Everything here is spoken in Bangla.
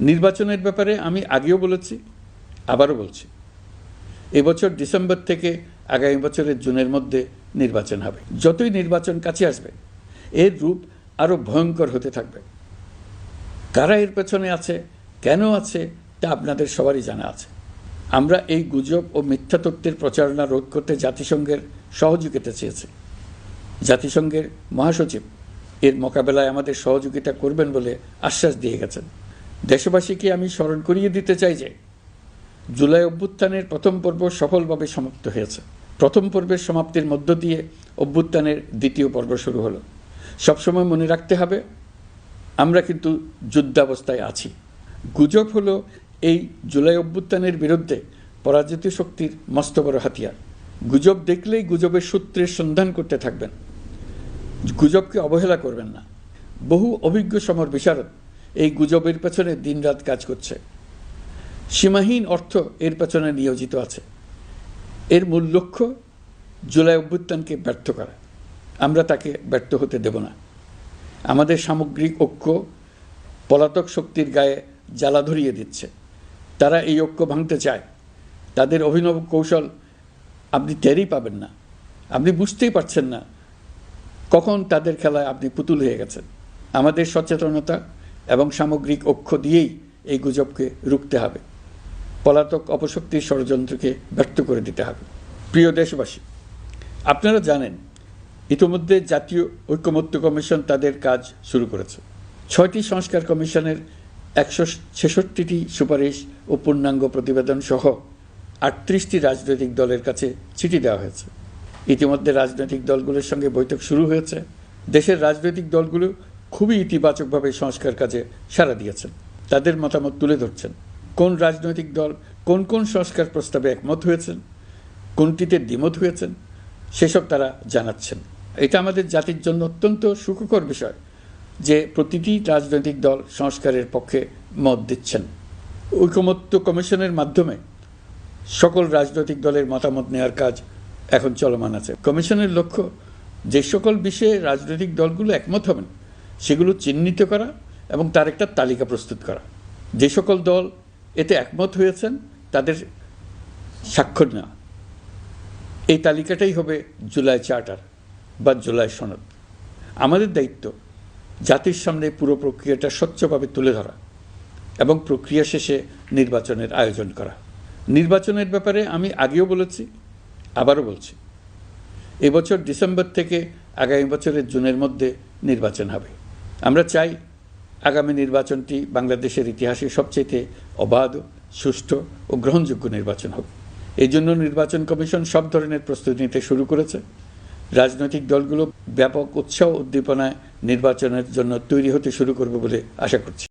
নির্বাচনের ব্যাপারে আমি আগেও বলেছি, আবারও বলছি, এবছর ডিসেম্বর থেকে আগামী বছরের জুনের মধ্যে নির্বাচন হবে। যতই নির্বাচন কাছে আসবে, এর রূপ আরও ভয়ঙ্কর হতে থাকবে। কারা এর পেছনে আছে, কেন আছে, তা আপনাদের সবারই জানা আছে। আমরা এই গুজব ও মিথ্যা তথ্যের প্রচারণা রোধ করতে জাতিসংঘের সহযোগিতা চেয়েছি। জাতিসংঘের মহাসচিব এর মোকাবেলায় আমাদের সহযোগিতা করবেন বলে আশ্বাস দিয়ে গেছেন। দেশবাসীকে আমি স্মরণ করিয়ে দিতে চাই যে জুলাই অভ্যুত্থানের প্রথম পর্ব সফলভাবে সমাপ্ত হয়েছে। প্রথম পর্বের সমাপ্তির মধ্য দিয়ে অভ্যুত্থানের দ্বিতীয় পর্ব শুরু হলো। সবসময় মনে রাখতে হবে, আমরা কিন্তু যুদ্ধাবস্থায় আছি। গুজব হলো এই জুলাই অভ্যুত্থানের বিরুদ্ধে পরাজিত শক্তির মস্ত বড় হাতিয়ার। গুজব দেখলেই গুজবের সূত্রের সন্ধান করতে থাকবেন। গুজবকে অবহেলা করবেন না। বহু অভিজ্ঞ সমর বিশারদ এই গুজবের পেছনে দিনরাত কাজ করছে। সীমাহীন অর্থ এর পেছনে নিয়োজিত আছে। এর মূল লক্ষ্য, জুলাই অভ্যুত্থানকে ব্যর্থ করা। আমরা তাকে ব্যর্থ হতে দেব না। আমাদের সামগ্রিক ঐক্য পলাতক শক্তির গায়ে জ্বালা ধরিয়ে দিচ্ছে। তারা এই ঐক্য ভাঙতে চায়। তাদের অভিনব কৌশল আপনি টেরই পাবেন না। আপনি বুঝতেই পারছেন না কখন তাদের খেলায় আপনি পুতুল হয়ে গেছেন। আমাদের সচেতনতা এবং সামগ্রিক অক্ষ দিয়েই এই গুজবকে রুখতে হবে। পলাতক অপশক্তির ষড়যন্ত্রকে ব্যর্থ করে দিতে হবে। প্রিয় দেশবাসী, আপনারা জানেন, ইতিমধ্যে জাতীয় ঐক্যমত্য কমিশন তাদের কাজ শুরু করেছে। ছয়টি সংস্কার কমিশনের একশো ছেষট্টিটি সুপারিশ ও পূর্ণাঙ্গ প্রতিবেদন সহ আটত্রিশটি রাজনৈতিক দলের কাছে চিঠি দেওয়া হয়েছে। ইতিমধ্যে রাজনৈতিক দলগুলোর সঙ্গে বৈঠক শুরু হয়েছে। দেশের রাজনৈতিক দলগুলো খুবই ইতিবাচকভাবে সংস্কার কাজে সাড়া দিয়েছেন। তাদের মতামত তুলে ধরছেন। কোন রাজনৈতিক দল কোন কোন সংস্কার প্রস্তাবে একমত হয়েছেন? কোনটিতে দ্বিমত হয়েছেন? সেসব তারা জানাচ্ছেন। এটা আমাদের জাতির জন্য অত্যন্ত সুখকর বিষয় যে প্রতিটি রাজনৈতিক দল সংস্কারের পক্ষে মত দিচ্ছেন। ঐকমত্য কমিশনের মাধ্যমে সকল রাজনৈতিক দলের মতামত নেওয়ার কাজ এখন চলমান আছে। কমিশনের লক্ষ্য যে সকল বিষয়ে রাজনৈতিক দলগুলো একমত হবেন সেগুলো চিহ্নিত করা এবং তার একটা তালিকা প্রস্তুত করা। যে সকল দল এতে একমত হয়েছেন, তাদের স্বাক্ষর নেওয়া। এই তালিকাটাই হবে জুলাই চার্টার বা জুলাই সনদ। আমাদের দায়িত্ব জাতির সামনে পুরো প্রক্রিয়াটা স্বচ্ছভাবে তুলে ধরা এবং প্রক্রিয়া শেষে নির্বাচনের আয়োজন করা। নির্বাচনের ব্যাপারে আমি আগেও বলেছি, আবারও বলছি। এবছর ডিসেম্বর থেকে আগামী বছরের জুনের মধ্যে নির্বাচন হবে। আমরা চাই আগামী নির্বাচনটি বাংলাদেশের ইতিহাসে সবচেয়ে অবাধ, সুষ্ঠু ও গ্রহণযোগ্য নির্বাচন হোক। এই জন্য নির্বাচন কমিশন সব ধরনের প্রস্তুতি নিতে শুরু করেছে। রাজনৈতিক দলগুলো ব্যাপক উৎসাহ উদ্দীপনায় নির্বাচনের জন্য তৈরি হতে শুরু করবে বলে আশা করছি।